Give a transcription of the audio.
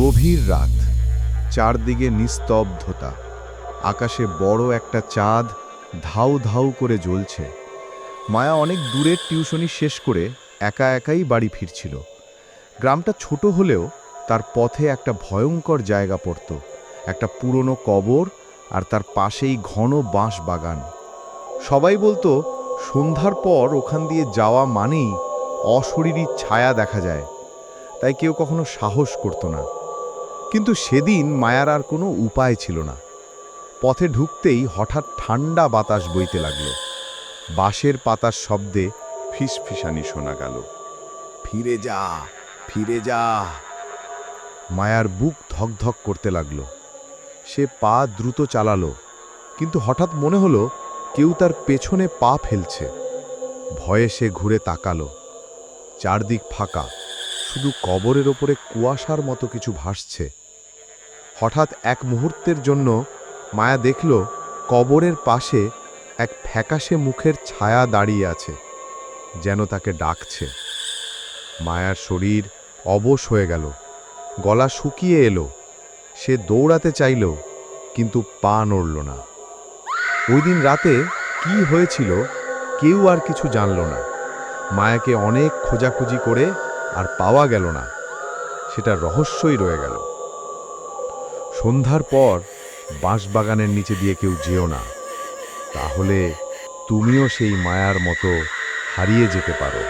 গভীর রাত, চারদিকে নিস্তব্ধতা, আকাশে বড় একটা চাঁদ ধাউ ধাউ করে জ্বলছে। মায়া অনেক দূরের টিউশনি শেষ করে একা একাই বাড়ি ফিরছিল। গ্রামটা ছোট হলেও তার পথে একটা ভয়ঙ্কর জায়গা পড়ত, একটা পুরনো কবর আর তার পাশেই ঘন বাঁশ বাগান সবাই বলতো, সন্ধ্যার পর ওখান দিয়ে যাওয়া মানেই অশরীরী ছায়া দেখা যায়, তাই কেউ কখনো সাহস করতো না। কিন্তু সেদিন মায়ার আর কোনো উপায় ছিল না। পথে ঢুকতেই হঠাৎ ঠান্ডা বাতাস বইতে লাগল। বাঁশের পাতার শব্দে ফিসফিসানি শোনা গেল। ফিরে যা ফিরে যা। মায়ার বুক ধকধক করতে লাগল। সে পা দ্রুত চালালো, কিন্তু হঠাৎ মনে হলো কেউ তার পেছনে পা ফেলছে। ভয়ে সে ঘুরে তাকালো। চারদিক ফাঁকা, শুধু কবরের ওপরে কুয়াশার মতো কিছু ভাসছে। হঠাৎ এক মুহূর্তের জন্য মায়া দেখল কবরের পাশে এক ফ্যাকাশে মুখের ছায়া দাঁড়িয়ে আছে, যেন তাকে ডাকছে। মায়ার শরীর অবশ হয়ে গেল, গলা শুকিয়ে এলো। সে দৌড়াতে চাইল, কিন্তু পা নড়ল না। ওই দিন রাতে কি হয়েছিল কেউ আর কিছু জানল না। মায়াকে অনেক খোঁজাখুঁজি করে আর পাওয়া গেল না। সেটা রহস্যই রয়ে গেল। সন্ধ্যার পর বাঁশবাগানের নিচে দিয়ে কেউ যেও না। তাহলে তুমিও সেই মায়ার মতো হারিয়ে যেতে পারো।